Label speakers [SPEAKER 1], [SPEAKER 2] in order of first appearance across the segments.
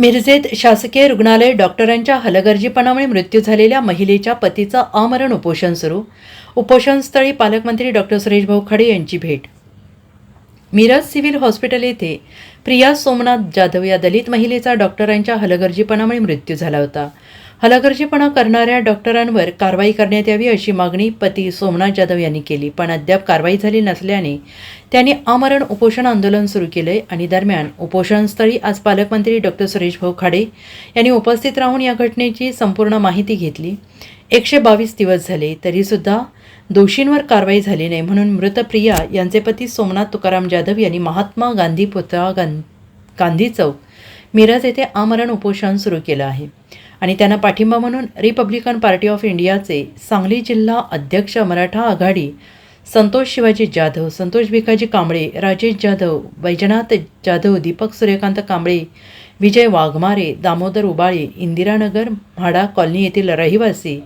[SPEAKER 1] मिरजेत शासकीय रुग्णालय डॉक्टरांच्या हलगर्जीपणामुळे मृत्यू झालेल्या महिलेच्या पतीचं आमरण उपोषण सुरू. उपोषणस्थळी पालकमंत्री डॉक्टर सुरेश भाऊ खडे यांची भेट. मिरज सिव्हिल हॉस्पिटल येथे प्रिया सोमनाथ जाधव या दलित महिलेचा डॉक्टरांच्या हलगर्जीपणामुळे मृत्यू झाला होता. हलगर्जीपणा करणाऱ्या डॉक्टरांवर कारवाई करण्यात यावी अशी मागणी पती सोमनाथ जाधव यांनी केली. पण अद्याप कारवाई झाली नसल्याने त्यांनी आमरण उपोषण आंदोलन सुरू केले आणि दरम्यान उपोषणस्थळी आज पालकमंत्री डॉक्टर सुरेश भाऊ खाडे यांनी उपस्थित राहून या घटनेची संपूर्ण माहिती घेतली. एकशे बावीस दिवस झाले तरीसुद्धा दोषींवर कारवाई झाली नाही म्हणून मृत प्रिया यांचे पती सोमनाथ तुकाराम जाधव यांनी महात्मा गांधी पुतळा गां गांधी चौक मिरज येथे आमरण उपोषण सुरू केलं आहे. आणि त्यांना पाठिंबा म्हणून रिपब्लिकन पार्टी ऑफ इंडियाचे सांगली जिल्हा अध्यक्ष मराठा आघाडी संतोष शिवाजी जाधव संतोष भिकाजी कांबळे राजेश जाधव वैजनाथ जाधव दीपक सूर्यकांत कांबळे विजय वाघमारे दामोदर उबाळे इंदिरानगर म्हाडा कॉलनी येथील रहिवासी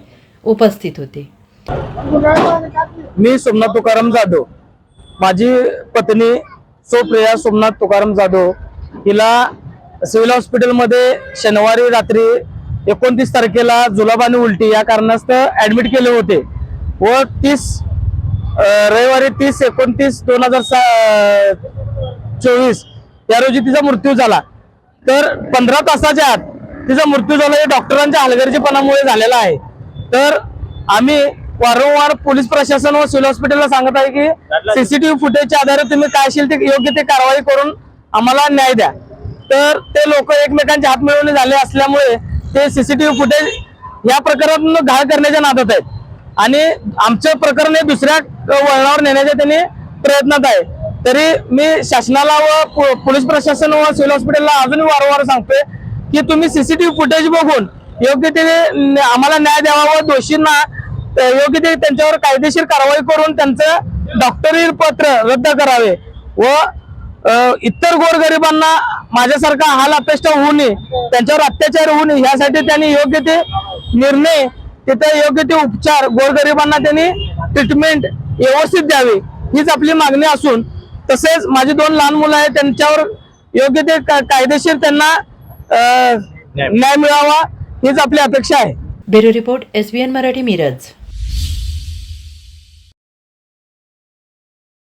[SPEAKER 1] उपस्थित होते.
[SPEAKER 2] मी सोमनाथ तुकाराम जाधव. माझी पत्नी सोप्रिया सोमनाथ तुकाराम जाधव. हिला सिव्हिल हॉस्पिटलमध्ये शनिवारी रात्री एकोणतीस तारखेला जुलाब आणि उलटी. या कारणास्तव ऍडमिट केले होते. व तीस रविवारी तीस एकोणतीस दोन हजार चोवीस या रोजी तिचा मृत्यू झाला. तर पंधरा तासाच्या आत तिचा मृत्यू झाला हे डॉक्टरांच्या हलगर्जीपणामुळे झालेला आहे. तर आम्ही वारंवार पोलीस प्रशासन व सिव्हिल हॉस्पिटलला सांगत आहे की सीसीटीव्ही फुटेजच्या आधारे तुम्ही काय असेल ते योग्य ते कारवाई करून आम्हाला न्याय द्या. तर ते लोक एकमेकांचे हात मिळवणे झाले असल्यामुळे ते सीसीटीव्ही फुटेज या प्रकारातून घाळ करण्याच्या नादात आहेत. आणि आमचं प्रकरण हे दुसऱ्या वळणावर नेण्याच्या त्यांनी प्रयत्नात आहे. तरी मी शासनाला व पो- पोलीस प्रशासन व सिव्हिल हॉस्पिटलला अजूनही वारंवार सांगतोय की तुम्ही सीसीटीव्ही फुटेज बघून योग्य ते आम्हाला न्याय द्यावा व दोषींना योग्य ते त्यांच्यावर कायदेशीर कारवाई करून त्यांचं डॉक्टरी पत्र रद्द करावे व इतर गोरगरिबांना माझ्यासारखा हाल अपेष्ट होऊ नये त्यांच्यावर अत्याचार होऊ नये यासाठी त्यांनी योग्य ते निर्णय तिथे योग्य ते उपचार गोरगरिबांना त्यांनी ट्रीटमेंट व्यवस्थित द्यावी हीच आपली मागणी असून तसेच माझी दोन लहान मुलं आहेत त्यांच्यावर योग्य ते का- कायदेशीर त्यांना न्याय मिळावा. हीच आपली अपेक्षा आहे.
[SPEAKER 1] Bureau report S B N Marathi Miraj.